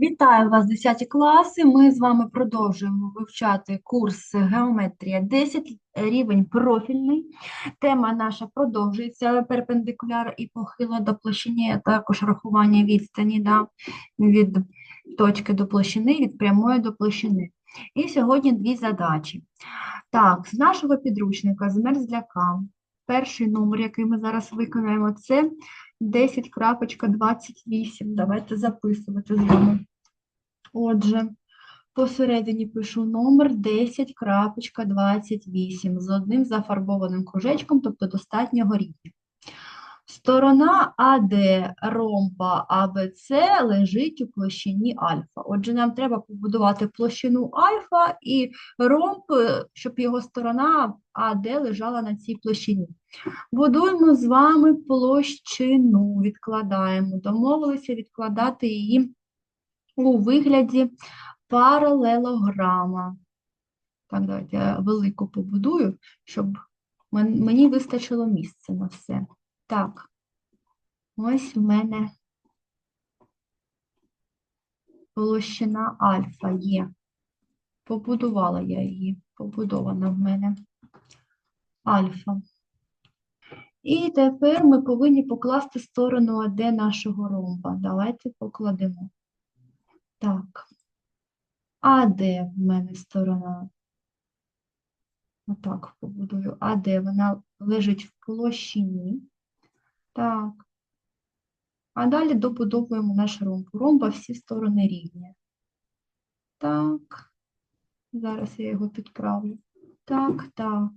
Вітаю вас, 10 класи. Ми з вами продовжуємо вивчати курс Геометрія 10, рівень профільний. Тема наша продовжується перпендикуляр і похила до площини, а також рахування відстані да, від точки до площини, від прямої до площини. І сьогодні дві задачі. Так, з нашого підручника, з мерзляка, перший номер, який ми зараз виконаємо, це 10.28. Давайте записувати з вами. Отже, посередині пишу номер 10.28 з одним зафарбованим кружечком, тобто достатнього рівня. Сторона АД ромба АБЦ лежить у площині альфа. Отже, нам треба побудувати площину альфа і ромб, щоб його сторона АД лежала на цій площині. Будуємо з вами площину, відкладаємо. Домовилися відкладати її у вигляді паралелограма. Так, давайте я велику побудую, щоб мені вистачило місця на все. Так, ось в мене площина альфа є. Побудувала я її, побудована в мене альфа. І тепер ми повинні покласти сторону АД нашого ромба. Давайте покладемо. Так. А де в мене сторона? Отак побудую. А де вона лежить в площині. Так. А далі добудовуємо наш ромб. У ромба всі сторони рівні. Так. Зараз я його підправлю. Так, так.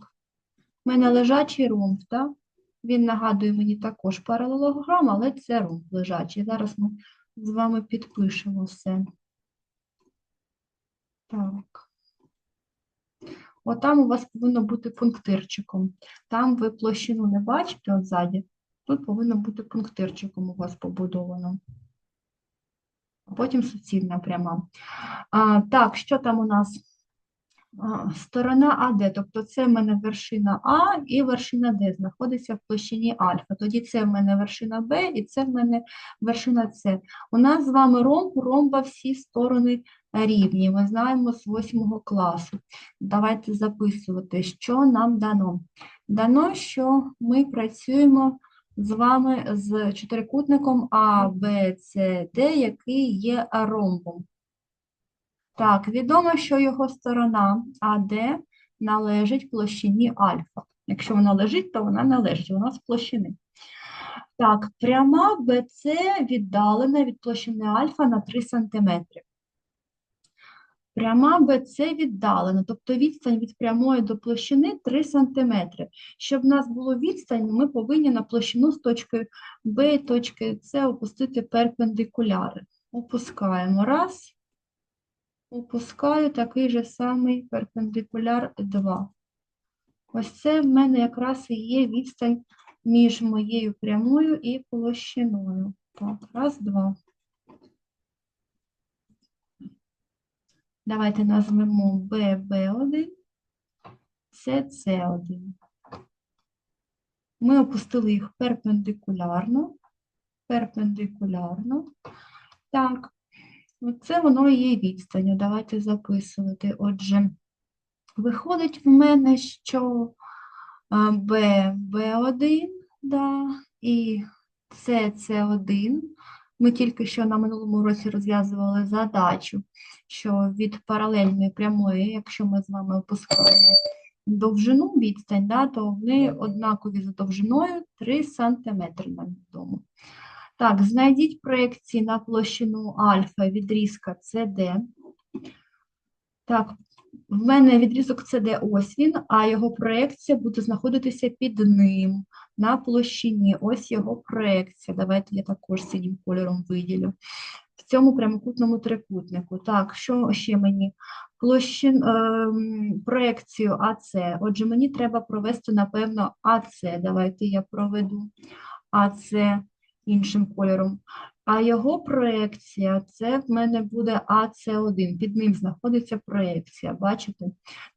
У мене лежачий ромб, так? Він нагадує мені також паралелограм, але це ромб лежачий. Зараз ми з вами підпишемо все. Так. Отам у вас повинно бути пунктирчиком. Там ви площину не бачите от ззаді, тут повинно бути пунктирчиком у вас побудовано. А потім суцільна пряма. А, так, що там у нас? Сторона АД, тобто це в мене вершина А і вершина Д знаходиться в площині альфа. Тоді це в мене вершина Б і це в мене вершина С. У нас з вами ромб, ромба всі сторони рівні. Ми знаємо з 8 класу. Давайте записувати, що нам дано. Дано, що ми працюємо з вами з чотирикутником А, Б, С, Д, який є ромбом. Так, відомо, що його сторона АД належить площині альфа. Якщо вона лежить, то вона належить, вона з площини. Так, пряма БЦ віддалена від площини альфа на 3 см. Пряма БЦ віддалена, тобто відстань від прямої до площини 3 см. Щоб в нас було відстань, ми повинні на площину з точки Б і точки С опустити перпендикуляри. Опускаємо. Раз. Опускаю такий же самий перпендикуляр 2. Ось це в мене якраз і є відстань між моєю прямою і площиною. Так, раз, два. Давайте назвемо ББ1, СС1. Ми опустили їх перпендикулярно, перпендикулярно. Так, це воно і є відстанню. Давайте записувати. Отже, виходить в мене, що Б, Б1, да, і С, С1. Ми тільки що на минулому році розв'язували задачу, що від паралельної прямої, якщо ми з вами опускаємо довжину відстань, да, то вони однакові за довжиною 3 см нам відомо. Так, знайдіть проекції на площину альфа відрізка CD. Так, в мене відрізок CD ось він, а його проекція буде знаходитися під ним на площині. Ось його проекція. Давайте я також синім кольором виділю. В цьому прямокутному трикутнику. Так, що ще мені? Площин, ем, проекцію АЦ. Отже, мені треба провести, напевно, АЦ. Давайте я проведу АЦ іншим кольором. А його проекція, це в мене буде АЦ1, під ним знаходиться проекція, бачите?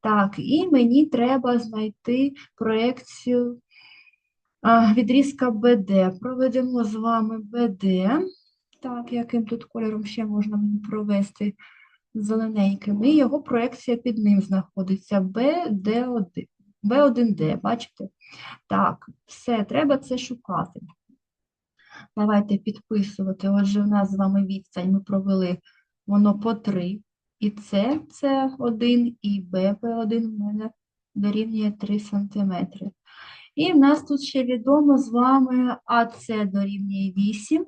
Так, і мені треба знайти проекцію відрізка БД. Проведемо з вами БД. Так, яким тут кольором ще можна мені провести зелененьким. І його проекція під ним знаходиться BD1, B1D, бачите? Так, все, треба це шукати. Давайте підписувати. Отже, у нас з вами відстань ми провели воно по 3. І це, це 1, і БП1 в мене дорівнює 3 см. І в нас тут ще відомо з вами АЦ дорівнює 8.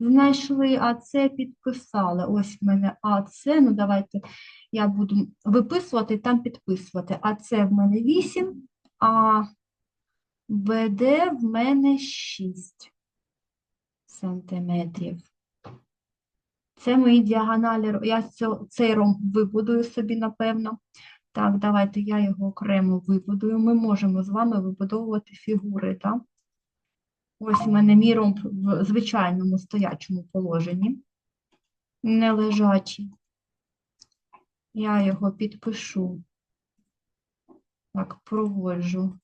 Знайшли АЦ, підписали. Ось в мене АЦ. Ну, давайте я буду виписувати і там підписувати. АЦ в мене 8, а БД в мене 6 сантиметрів. Це мої діагоналі. Я цей ромб вибудую собі, напевно. Так, давайте я його окремо вибудую. Ми можемо з вами вибудовувати фігури, так? Ось у мене мій ромб в звичайному стоячому положенні, не лежачий. Я його підпишу. Так, проводжу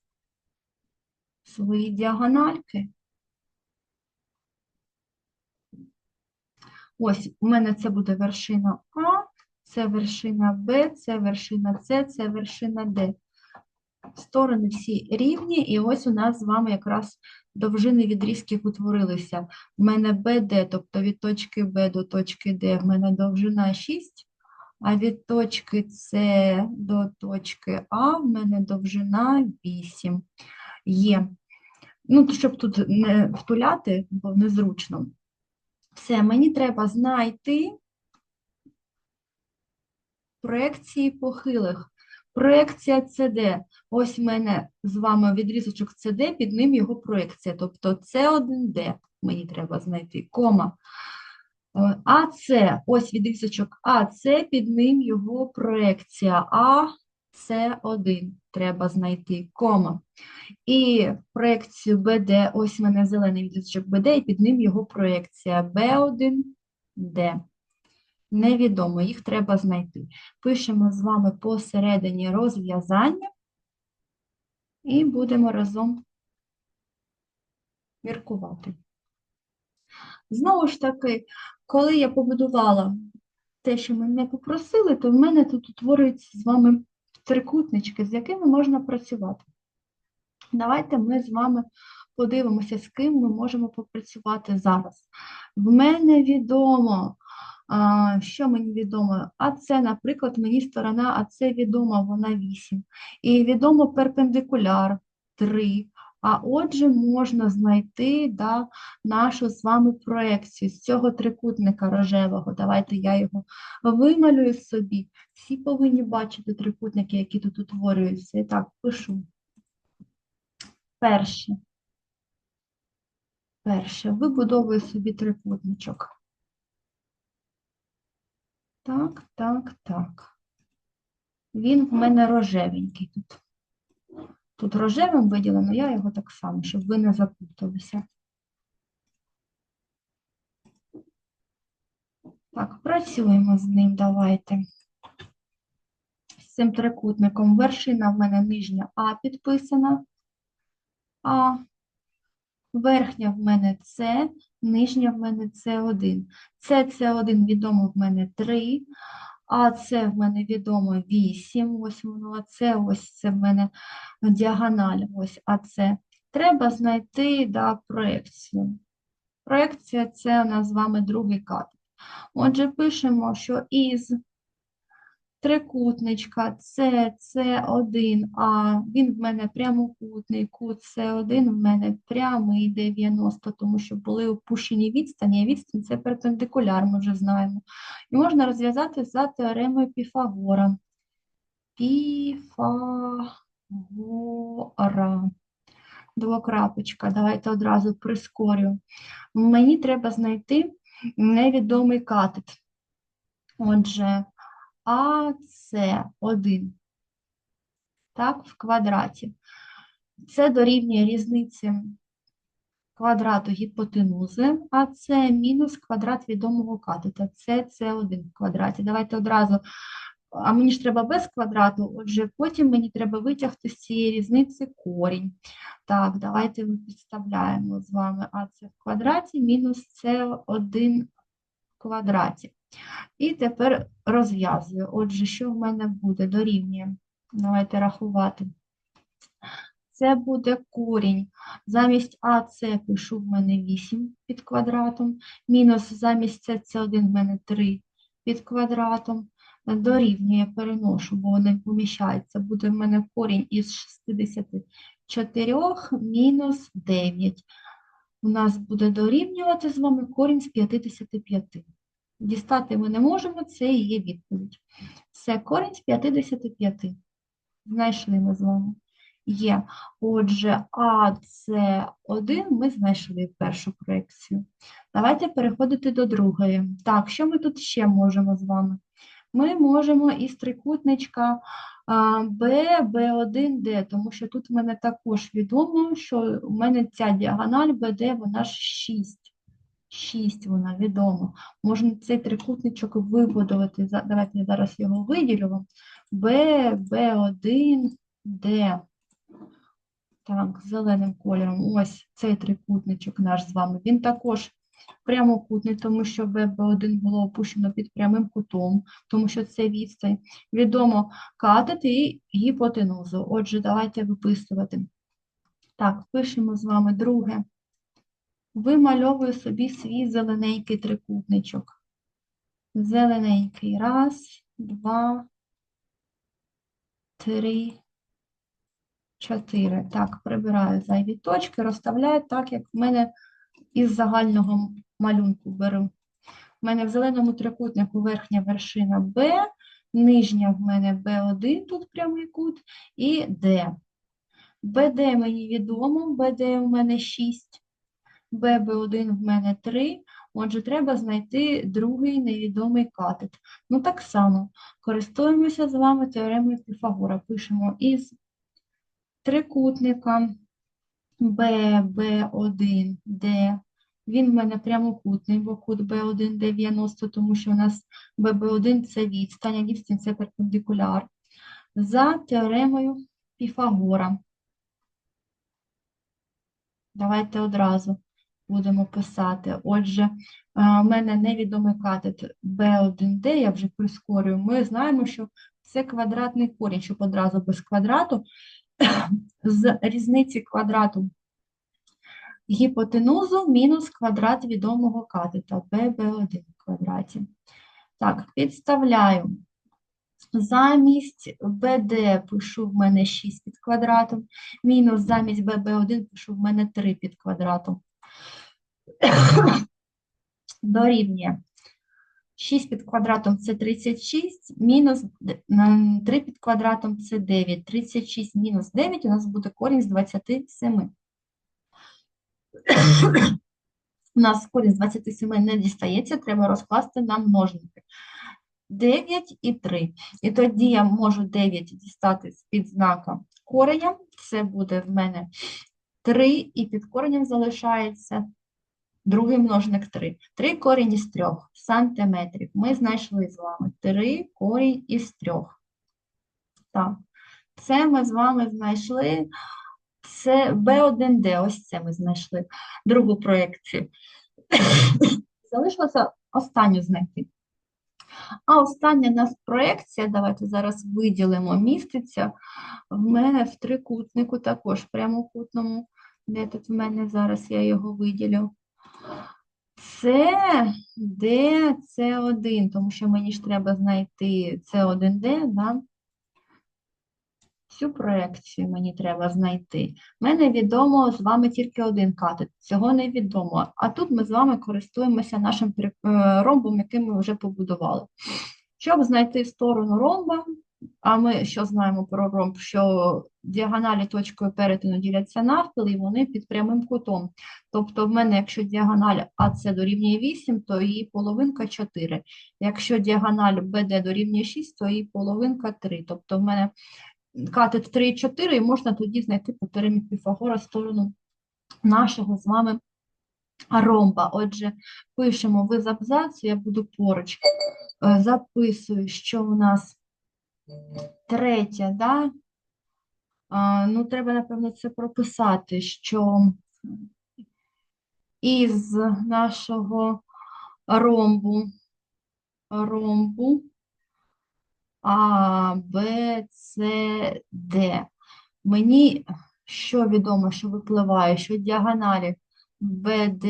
свої діагональки. Ось, у мене це буде вершина А, це вершина Б, це вершина С, це вершина Д. Сторони всі рівні, і ось у нас з вами якраз довжини відрізків утворилися. В мене БД, тобто від точки Б до точки Д, в мене довжина 6, а від точки С до точки А в мене довжина 8. Є. Ну, щоб тут не втуляти, бо незручно. Все, мені треба знайти проекції похилих. Проекція CD. Ось в мене з вами відрізочок CD, під ним його проекція. Тобто С1D мені треба знайти, кома. Е, АС, ось відрізочок АС, під ним його проекція АС1 треба знайти, кома. І проекцію БД, ось в мене зелений відрізочок БД, і під ним його проекція Б1Д. Невідомо, їх треба знайти. Пишемо з вами посередині розв'язання і будемо разом міркувати. Знову ж таки, коли я побудувала те, що мене попросили, то в мене тут утворюються з вами трикутнички, з якими можна працювати. Давайте ми з вами подивимося, з ким ми можемо попрацювати зараз. В мене відомо, що мені відомо? А це, наприклад, мені сторона, а це відома, вона 8. І відомо перпендикуляр 3. А отже, можна знайти да, нашу з вами проекцію з цього трикутника рожевого. Давайте я його вималюю собі. Всі повинні бачити трикутники, які тут утворюються. І так, пишу. Перше. Перше. Вибудовую собі трикутничок. Так, так, так. Він в мене рожевенький тут. Тут рожевим виділено, я його так само, щоб ви не заплуталися. Так, працюємо з ним, давайте. З цим трикутником вершина в мене нижня А підписана. А. Верхня в мене С, нижня в мене С1. Це С1 відомо в мене 3, а це в мене відомо 8, ось воно, а це ось це в мене діагональ, ось АЦ. Треба знайти да, проекцію. Проекція – це у нас з вами другий кадр. Отже, пишемо, що із трикутничка С, С1, а він в мене прямокутний, кут С1 в мене прямий 90, тому що були опущені відстані, а відстань – це перпендикуляр, ми вже знаємо. І можна розв'язати за теоремою Піфагора. Піфагора. Двокрапочка. Давайте одразу прискорю. Мені треба знайти невідомий катет. Отже, АС1, так, в квадраті. Це дорівнює різниці квадрату гіпотенузи, а мінус квадрат відомого катета. Це С1 в квадраті. Давайте одразу а мені ж треба без квадрату, отже, потім мені треба витягти з цієї різниці корінь. Так, давайте ми підставляємо з вами АЦ в квадраті мінус С1 в квадраті. І тепер розв'язую. Отже, що в мене буде? Дорівнює. Давайте рахувати. Це буде корінь. Замість АЦ пишу в мене 8 під квадратом. Мінус замість С це 1 в мене 3 під квадратом. Дорівнює, переношу, бо вони поміщаються. Буде в мене корінь із 64 мінус 9. У нас буде дорівнювати з вами корінь з 55. Дістати ми не можемо, це і є відповідь. Це корінь з 55. Знайшли ми з вами. Є. Отже, АС1 ми знайшли першу проекцію. Давайте переходити до другої. Так, що ми тут ще можемо з вами? Ми можемо із трикутничка Б, Б1, Д, тому що тут в мене також відомо, що у мене ця діагональ БД, вона ж 6. 6 вона відома. Можна цей трикутничок вибудувати. Давайте я зараз його виділю. Б, Б1, Д. Так, зеленим кольором. Ось цей трикутничок наш з вами. Він також прямокутний, тому що ББ1 було опущено під прямим кутом, тому що це відстань. Відомо катет і гіпотенузу. Отже, давайте виписувати. Так, пишемо з вами друге. Вимальовую собі свій зелененький трикутничок. Зелененький. Раз, два, три, чотири. Так, прибираю зайві точки, розставляю так, як в мене із загального малюнку беру. У мене в зеленому трикутнику верхня вершина Б, нижня в мене Б1, тут прямий кут, і Д. БД мені відомо, БД у мене 6, ББ1 в мене 3, отже, треба знайти другий невідомий катет. Ну, так само, користуємося з вами теоремою Піфагора. Пишемо із трикутника ББ1, Д. Він в мене прямокутний, бо кут B1 90, тому що у нас BB1 – це відстань, а відстань – це перпендикуляр. За теоремою Піфагора. Давайте одразу будемо писати. Отже, у мене невідомий катет B1D, я вже прискорюю. Ми знаємо, що це квадратний корінь, щоб одразу без квадрату. З різниці квадрату гіпотенузу мінус квадрат відомого катета BB1 в квадраті. Так, підставляю. Замість BD пишу в мене 6 під квадратом, мінус замість BB1 пишу в мене 3 під квадратом. Дорівнює. 6 під квадратом це 36, мінус 3 під квадратом це 9. 36 мінус 9 у нас буде корінь з 27. У нас корінь з 27 не дістається, треба розкласти на множники. 9 і 3. І тоді я можу 9 дістати з-під знака кореня. Це буде в мене 3, і під коренем залишається другий множник 3. 3 корінь із 3 сантиметрів. Ми знайшли з вами 3 корінь із 3. Так, це ми з вами знайшли. Це B1D, ось це ми знайшли другу проєкцію. Залишилося останню знайти. А остання нас проєкція, давайте зараз виділимо, міститься в мене в трикутнику також, прямокутному. Де тут в мене зараз я його виділю? Це Д, С1, тому що мені ж треба знайти С1Д, да? Цю проекцію мені треба знайти. Мене відомо з вами тільки один катет, цього не відомо. А тут ми з вами користуємося нашим е, ромбом, який ми вже побудували. Щоб знайти сторону ромба, а ми що знаємо про ромб, що діагоналі точкою перетину діляться навпіл, і вони під прямим кутом. Тобто в мене, якщо діагональ АС дорівнює 8, то її половинка 4. Якщо діагональ БД дорівнює 6, то її половинка 3. Тобто в мене катет 3 і 4, і можна тоді знайти по теоремі Піфагора сторону нашого з вами ромба. Отже, пишемо ви з абзацу, я буду поруч. Е, Записую, що у нас Третє, да? А, ну, треба, напевно, це прописати, що із нашого ромбу, ромбу А, Б, С, Д. Мені що відомо, що випливає, що діагоналі БД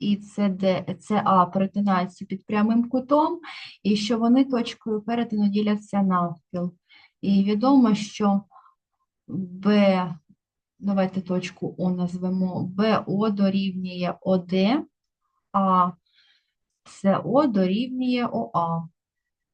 і СД, СА перетинаються під прямим кутом, і що вони точкою перетину діляться навпіл. І відомо, що Б, давайте точку О назвемо, БО дорівнює ОД, а СО дорівнює ОА.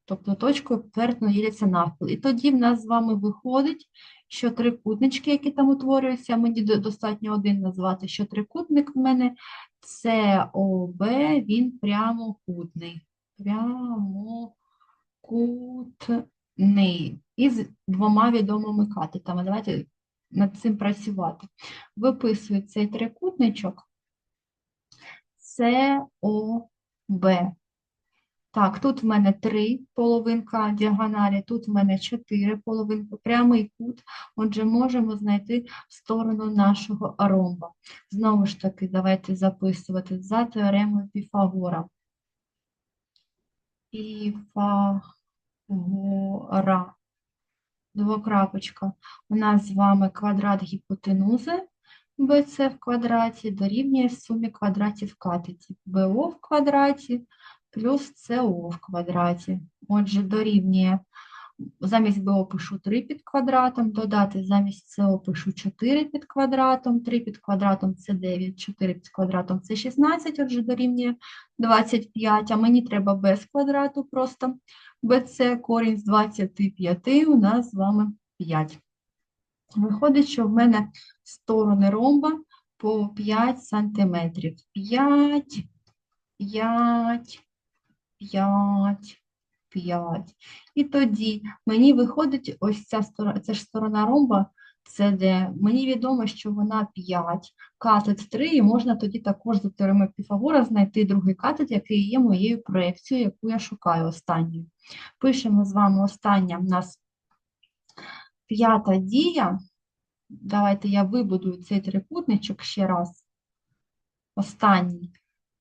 Тобто точкою перетину діляться навпіл. І тоді в нас з вами виходить, що трикутнички, які там утворюються, мені достатньо один назвати, що трикутник в мене СОБ, він прямокутний. Прямокутний. Із двома відомими катетами. Давайте над цим працювати. Виписую цей трикутничок СОБ. Так, тут в мене три половинка діагоналі, тут в мене чотири половинки, прямий кут. Отже, можемо знайти сторону нашого ромба. Знову ж таки, давайте записувати за теоремою Піфагора. Піфагора. Двокрапочка. У нас з вами квадрат гіпотенузи BC в квадраті дорівнює сумі квадратів катетів. БО в квадраті плюс СО в квадраті. Отже, дорівнює, замість БО пишу 3 під квадратом, додати замість СО пишу 4 під квадратом, 3 під квадратом це 9, 4 під квадратом це 16, отже, дорівнює 25, а мені треба без квадрату просто. BC корінь з 25 у нас з вами 5. Виходить, що в мене сторони ромба по 5 сантиметрів. 5, 5, 5, 5. І тоді мені виходить ось ця сторона, це ж сторона ромба, це мені відомо, що вона 5, катет 3, і можна тоді також за теоремою Піфагора знайти другий катет, який є моєю проекцією, яку я шукаю останньою. Пишемо з вами остання в нас п'ята дія. Давайте я вибудую цей трикутничок ще раз. Останній.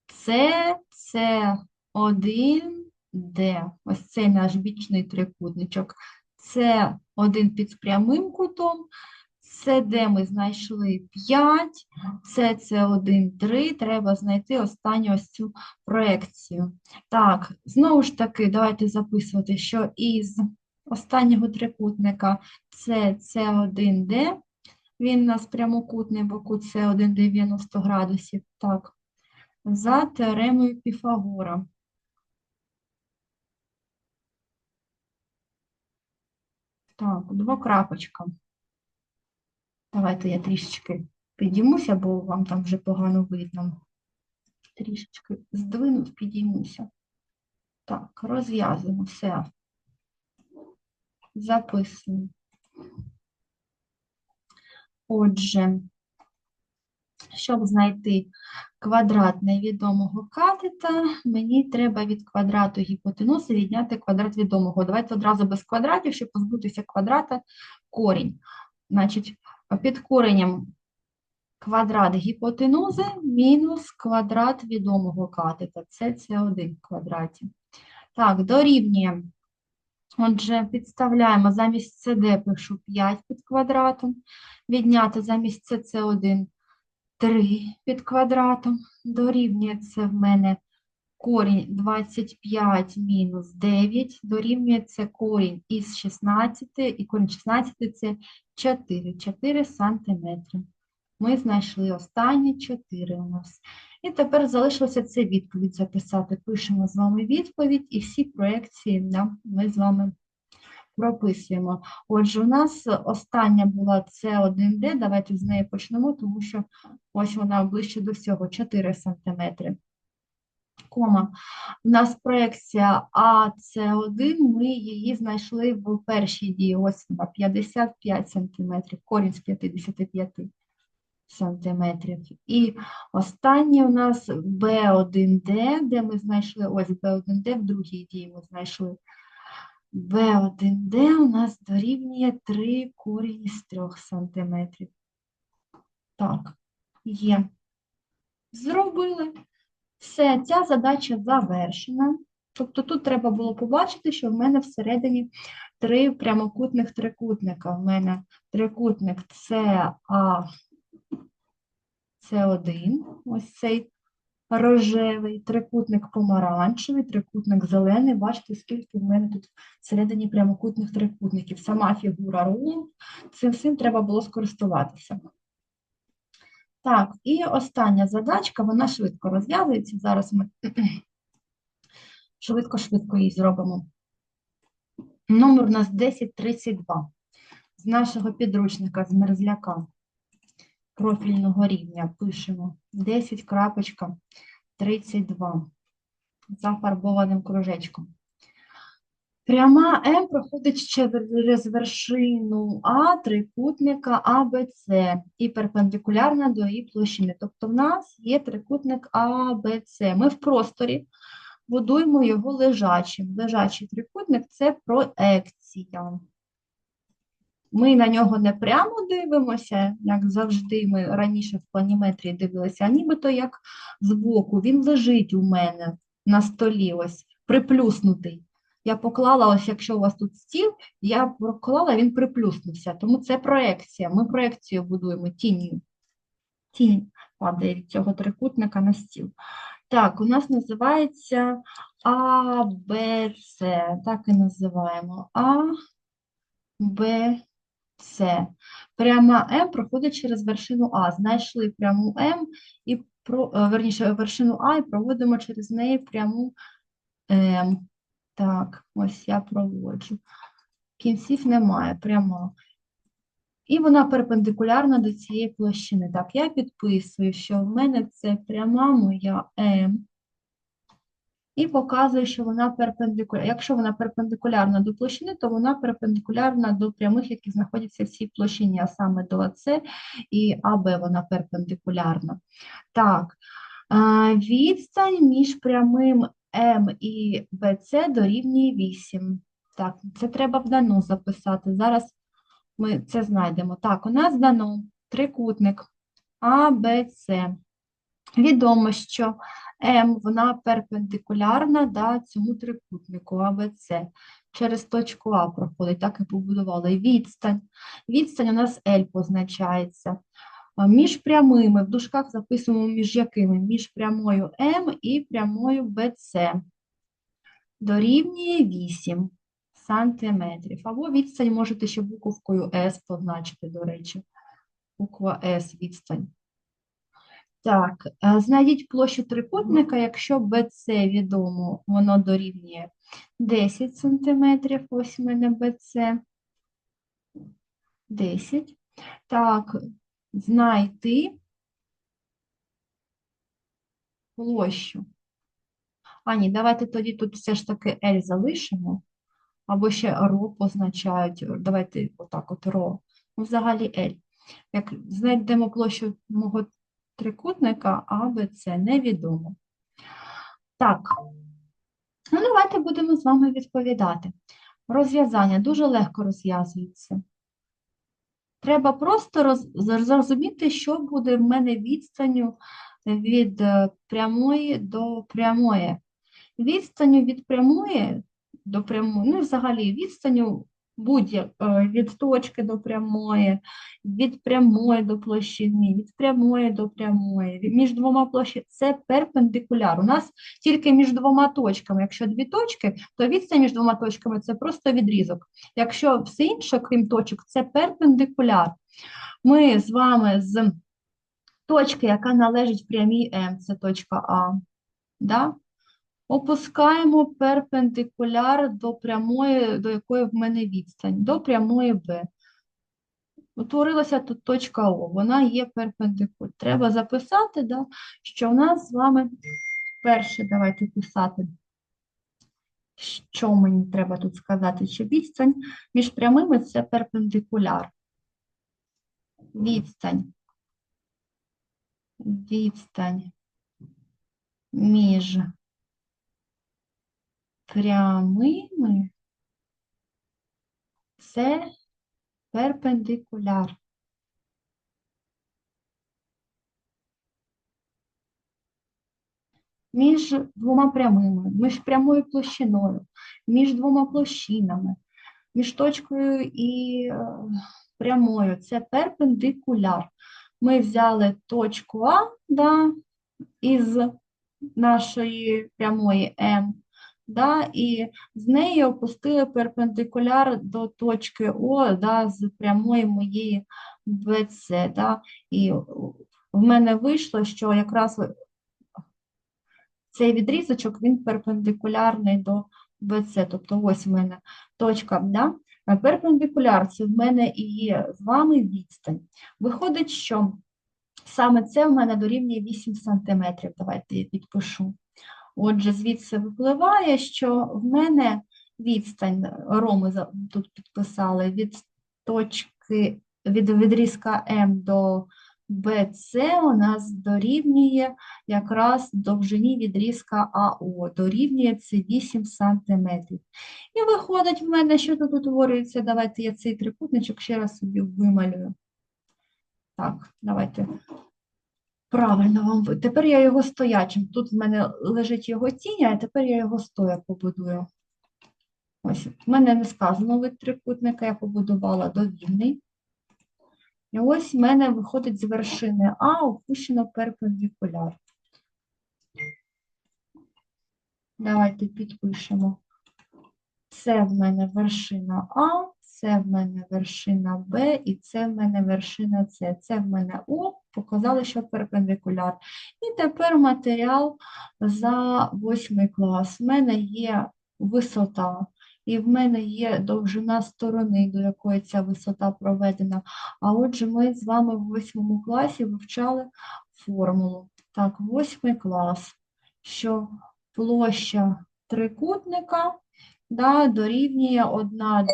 Це, це один, Д. Ось цей наш бічний трикутничок. Це один під прямим кутом. Це де ми знайшли 5, це це 1, 3. Треба знайти останню ось цю проекцію. Так, знову ж таки, давайте записувати, що із останнього трикутника це С1Д, він у нас прямокутний, бо кут С1 90 градусів. Так, за теоремою Піфагора. Так, двокрапочка. Давайте я трішечки підіймуся, бо вам там вже погано видно. Трішечки здвину, підіймуся. Так, розв'язуємо все. Записуємо. Отже, щоб знайти квадрат невідомого катета, мені треба від квадрату гіпотенузи відняти квадрат відомого. Давайте одразу без квадратів, щоб позбутися квадрата корінь. Значить, під коренем квадрат гіпотенузи мінус квадрат відомого катета. Це С1 в квадраті. Так, дорівнює. Отже, підставляємо замість CD пишу 5 під квадратом, відняти замість CC1 3 під квадратом, дорівнює в мене корінь 25 мінус 9, дорівнює це корінь із 16, і корінь 16 це 4, 4 сантиметри. Ми знайшли останні 4 у нас. І тепер залишилося це відповідь записати. Пишемо з вами відповідь і всі проекції да, ми з вами прописуємо. Отже, у нас остання була С1Д, давайте з неї почнемо, тому що ось вона ближче до всього, 4 см. Кома. У нас проекція АС1, ми її знайшли в першій дії, ось вона, 55 см, корінь з 55 сантиметрів. І останнє у нас Б1Д, де ми знайшли, ось Б1Д, в другій дії ми знайшли B1D у нас дорівнює 3 корінь із 3 сантиметрів. Так, є. Зробили. Все, ця задача завершена. Тобто тут треба було побачити, що в мене всередині три прямокутних трикутника. В мене трикутник СА, С1, ось цей рожевий, трикутник помаранчевий, трикутник зелений. Бачите, скільки в мене тут всередині прямокутних трикутників. Сама фігура рулу. Цим всім треба було скористуватися. Так, і остання задачка, вона швидко розв'язується. Зараз ми швидко-швидко її зробимо. Номер у нас 1032 з нашого підручника з мерзляка профільного рівня пишемо 10.32 зафарбованим кружечком. Пряма М проходить через вершину А трикутника АБЦ і перпендикулярна до її площини. Тобто в нас є трикутник АБЦ. Ми в просторі будуємо його лежачим. Лежачий трикутник – це проекція. Ми на нього не прямо дивимося, як завжди ми раніше в планіметрії дивилися, а нібито як збоку. Він лежить у мене на столі, ось приплюснутий. Я поклала, ось якщо у вас тут стіл, я поклала, він приплюснувся. Тому це проекція. Ми проекцію будуємо тінню. Тінь падає від цього трикутника на стіл. Так, у нас називається АБЦ. Так і називаємо. А, Б, С. Пряма М проходить через вершину А. Знайшли пряму М і про, е, верніше, вершину А і проводимо через неї пряму М. Так, ось я проводжу. Кінців немає, пряма. І вона перпендикулярна до цієї площини. Так, я підписую, що в мене це пряма моя М. І показую, що вона перпендикулярна. Якщо вона перпендикулярна до площини, то вона перпендикулярна до прямих, які знаходяться в цій площині, а саме до АС і АБ вона перпендикулярна. Так, відстань між прямим М і БЦ дорівнює 8. Так, це треба вдано записати. Зараз ми це знайдемо. Так, у нас дано трикутник АБЦ. Відомо, що М, вона перпендикулярна да, цьому трикутнику АБЦ. Через точку А проходить, так і побудували. Відстань. Відстань у нас L позначається. Між прямими, в дужках записуємо між якими? Між прямою М і прямою БЦ. Дорівнює 8 сантиметрів. Або відстань можете ще буковкою С позначити, до речі. Буква С відстань. Так, е, знайдіть площу трикутника, якщо БЦ відомо, воно дорівнює 10 сантиметрів. Ось у мене БЦ. 10. Так, знайти площу. А, ні, давайте тоді тут все ж таки L залишимо, або ще ро позначають. Давайте отак от ро. Ну, взагалі L. Як знайдемо площу мого трикутника А, Б, невідомо. Так, ну давайте будемо з вами відповідати. Розв'язання дуже легко розв'язується. Треба просто роз- зрозуміти, що буде в мене відстанню від е, прямої до прямої. Відстаню від прямої до прямої, ну і взагалі відстаню будь-як е, від точки до прямої, від прямої до площини, від прямої до прямої, між двома площинами це перпендикуляр. У нас тільки між двома точками. Якщо дві точки, то відстань між двома точками це просто відрізок. Якщо все інше, крім точок, це перпендикуляр. Ми з вами з точки, яка належить прямій М, це точка А. Да? Опускаємо перпендикуляр до прямої, до якої в мене відстань, до прямої Б. Утворилася тут точка О, вона є перпендикулярна. Треба записати, да, що в нас з вами перше, давайте писати, що мені треба тут сказати, що відстань між прямими це перпендикуляр. Відстань. Відстань між прямими це перпендикуляр. Між двома прямими, між прямою площиною, між двома площинами, між точкою і е, прямою. Це перпендикуляр. Ми взяли точку А да, із нашої прямої М, да, і з неї опустили перпендикуляр до точки О да, з прямої моєї БЦ. Да, і в мене вийшло, що якраз цей відрізочок він перпендикулярний до BC, тобто ось в мене точка, да? Перпендикуляр це в мене і є з вами відстань. Виходить, що саме це в мене дорівнює 8 см. Давайте я підпишу. Отже, звідси випливає, що в мене відстань, роми тут підписали, від точки, від відрізка М до BC у нас дорівнює якраз довжині відрізка АО, дорівнює це 8 см. І виходить в мене, що тут утворюється. Давайте я цей трикутничок ще раз собі вималюю. Так, давайте. Правильно вам. Тепер я його стоячим. Тут в мене лежить його тінь, а тепер я його стоя побудую. Ось, в мене не сказано вид трикутника, я побудувала довільний. І ось в мене виходить з вершини А опущено перпендикуляр. Давайте підпишемо. Це в мене вершина А, це в мене вершина Б і це в мене вершина С. Це в мене О, показали, що перпендикуляр. І тепер матеріал за восьмий клас. В мене є висота, і в мене є довжина сторони, до якої ця висота проведена. А отже, ми з вами в восьмому класі вивчали формулу. Так, восьмий клас, що площа трикутника да, дорівнює 1 друга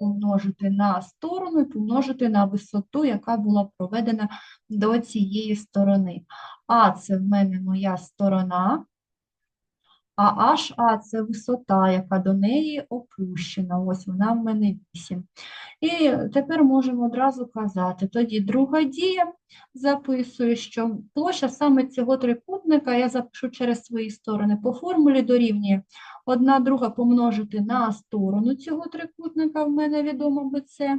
помножити на сторону і помножити на висоту, яка була проведена до цієї сторони. А це в мене моя сторона, а HA – це висота, яка до неї опущена. Ось вона в мене 8. І тепер можемо одразу казати, тоді друга дія записую, що площа саме цього трикутника, я запишу через свої сторони, по формулі дорівнює 1 друга помножити на сторону цього трикутника, в мене відомо BC,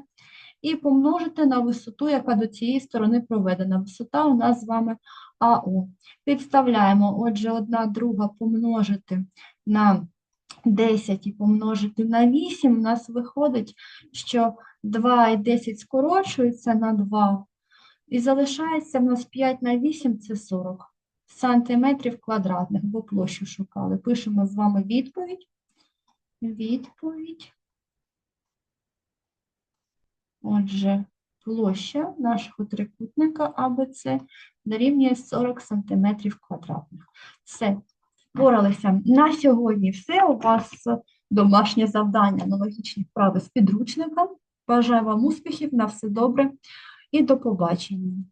і помножити на висоту, яка до цієї сторони проведена. Висота у нас з вами АО. Підставляємо, отже, 1 друга помножити на 10 і помножити на 8, у нас виходить, що 2 і 10 скорочуються на 2, і залишається в нас 5 на 8 – це 40 сантиметрів квадратних, бо площу шукали. Пишемо з вами відповідь. Відповідь. Отже, площа нашого трикутника АБЦ дорівнює 40 сантиметрів квадратних. Все, впоралися. На сьогодні все. У вас домашнє завдання, аналогічні вправи з підручником. Бажаю вам успіхів, на все добре і до побачення.